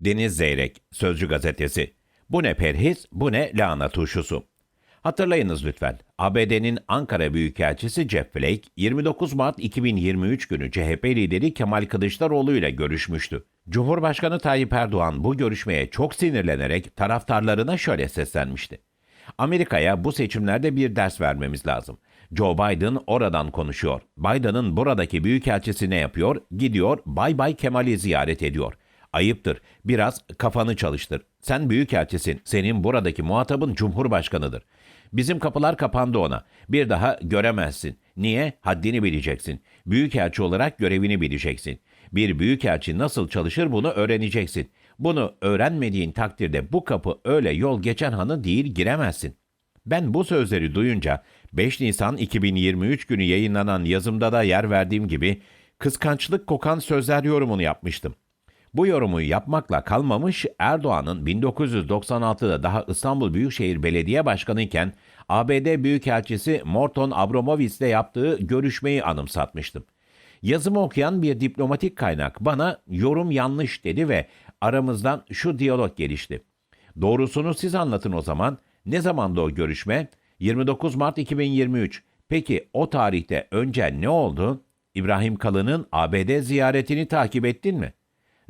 Deniz Zeyrek, Sözcü Gazetesi. Bu ne perhiz, bu ne lahana turşusu. Hatırlayınız lütfen. ABD'nin Ankara Büyükelçisi Jeff Flake, 29 Mart 2023 günü CHP lideri Kemal Kılıçdaroğlu ile görüşmüştü. Cumhurbaşkanı Tayyip Erdoğan bu görüşmeye çok sinirlenerek taraftarlarına şöyle seslenmişti. Amerika'ya bu seçimlerde bir ders vermemiz lazım. Joe Biden oradan konuşuyor. Biden'ın buradaki büyükelçisi ne yapıyor? Gidiyor Bay Bay Kemal'i ziyaret ediyor. Ayıptır. Biraz kafanı çalıştır. Sen büyükelçisin. Senin buradaki muhatabın Cumhurbaşkanıdır. Bizim kapılar kapandı ona. Bir daha göremezsin. Niye? Haddini bileceksin. Büyükelçi olarak görevini bileceksin. Bir büyükelçi nasıl çalışır bunu öğreneceksin. Bunu öğrenmediğin takdirde bu kapı öyle yol geçen hanı değil giremezsin. Ben bu sözleri duyunca 5 Nisan 2023 günü yayınlanan yazımda da yer verdiğim gibi kıskançlık kokan sözler yorumunu yapmıştım. Bu yorumu yapmakla kalmamış Erdoğan'ın 1996'da daha İstanbul Büyükşehir Belediye Başkanı iken ABD Büyükelçisi Morton Abramovitz'le yaptığı görüşmeyi anımsatmıştım. Yazımı okuyan bir diplomatik kaynak bana yorum yanlış dedi ve aramızdan şu diyalog gelişti. Doğrusunu siz anlatın o zaman. Ne zamandı o görüşme? 29 Mart 2023. Peki o tarihte önce ne oldu? İbrahim Kalın'ın ABD ziyaretini takip ettin mi?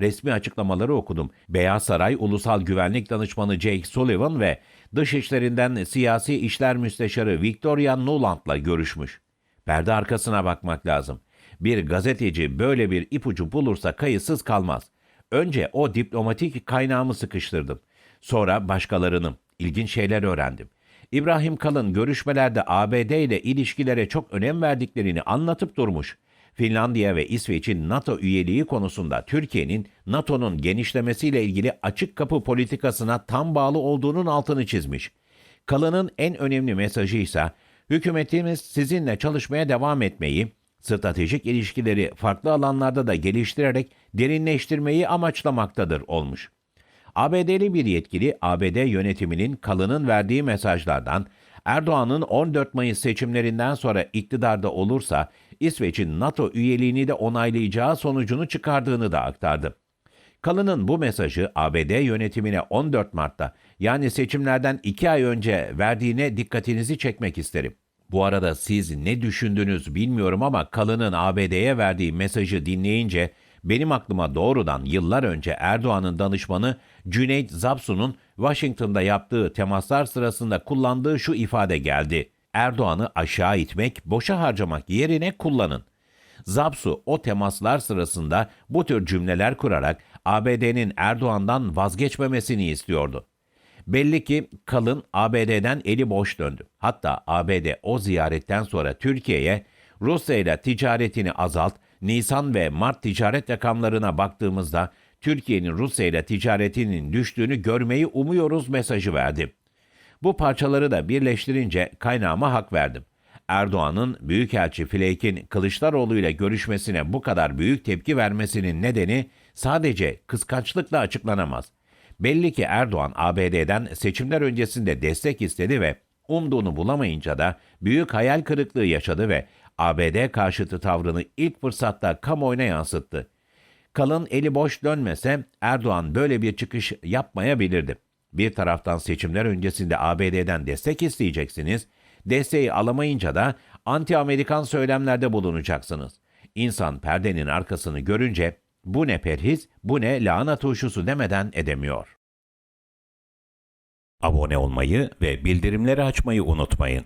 Resmi açıklamaları okudum. Beyaz Saray Ulusal Güvenlik Danışmanı Jake Sullivan ve Dışişlerinden Siyasi İşler Müsteşarı Victoria Nuland'la görüşmüş. Perde arkasına bakmak lazım. Bir gazeteci böyle bir ipucu bulursa kayıtsız kalmaz. Önce o diplomatik kaynağımı sıkıştırdım. Sonra başkalarının ilginç şeyler öğrendim. İbrahim Kalın görüşmelerde ABD ile ilişkilere çok önem verdiklerini anlatıp durmuş. Finlandiya ve İsveç'in NATO üyeliği konusunda Türkiye'nin NATO'nun genişlemesiyle ilgili açık kapı politikasına tam bağlı olduğunun altını çizmiş. Kalın'ın en önemli mesajı ise hükümetimiz sizinle çalışmaya devam etmeyi, stratejik ilişkileri farklı alanlarda da geliştirerek derinleştirmeyi amaçlamaktadır olmuş. ABD'li bir yetkili ABD yönetiminin Kalın'ın verdiği mesajlardan Erdoğan'ın 14 Mayıs seçimlerinden sonra iktidarda olursa İsveç'in NATO üyeliğini de onaylayacağı sonucunu çıkardığını da aktardı. Kalın'ın bu mesajı ABD yönetimine 14 Mart'ta yani seçimlerden 2 ay önce verdiğine dikkatinizi çekmek isterim. Bu arada siz ne düşündünüz bilmiyorum ama Kalın'ın ABD'ye verdiği mesajı dinleyince benim aklıma doğrudan yıllar önce Erdoğan'ın danışmanı Cüneyt Zapsu'nun Washington'da yaptığı temaslar sırasında kullandığı şu ifade geldi. Erdoğan'ı aşağı itmek, boşa harcamak yerine kullanın. Zapsu o temaslar sırasında bu tür cümleler kurarak ABD'nin Erdoğan'dan vazgeçmemesini istiyordu. Belli ki Kalın ABD'den eli boş döndü. Hatta ABD o ziyaretten sonra Türkiye'ye Rusya ile ticaretini azalt, Nisan ve Mart ticaret rakamlarına baktığımızda Türkiye'nin Rusya ile ticaretinin düştüğünü görmeyi umuyoruz mesajı verdi. Bu parçaları da birleştirince kaynağıma hak verdim. Erdoğan'ın Büyükelçi Flake'in Kılıçdaroğlu ile görüşmesine bu kadar büyük tepki vermesinin nedeni sadece kıskançlıkla açıklanamaz. Belli ki Erdoğan ABD'den seçimler öncesinde destek istedi ve umduğunu bulamayınca da büyük hayal kırıklığı yaşadı ve ABD karşıtı tavrını ilk fırsatta kamuoyuna yansıttı. Kalın eli boş dönmese Erdoğan böyle bir çıkış yapmayabilirdi. Bir taraftan seçimler öncesinde ABD'den destek isteyeceksiniz, desteği alamayınca da anti-Amerikan söylemlerde bulunacaksınız. İnsan perdenin arkasını görünce bu ne perhiz, bu ne lahana turşusu demeden edemiyor. Abone olmayı ve bildirimleri açmayı unutmayın.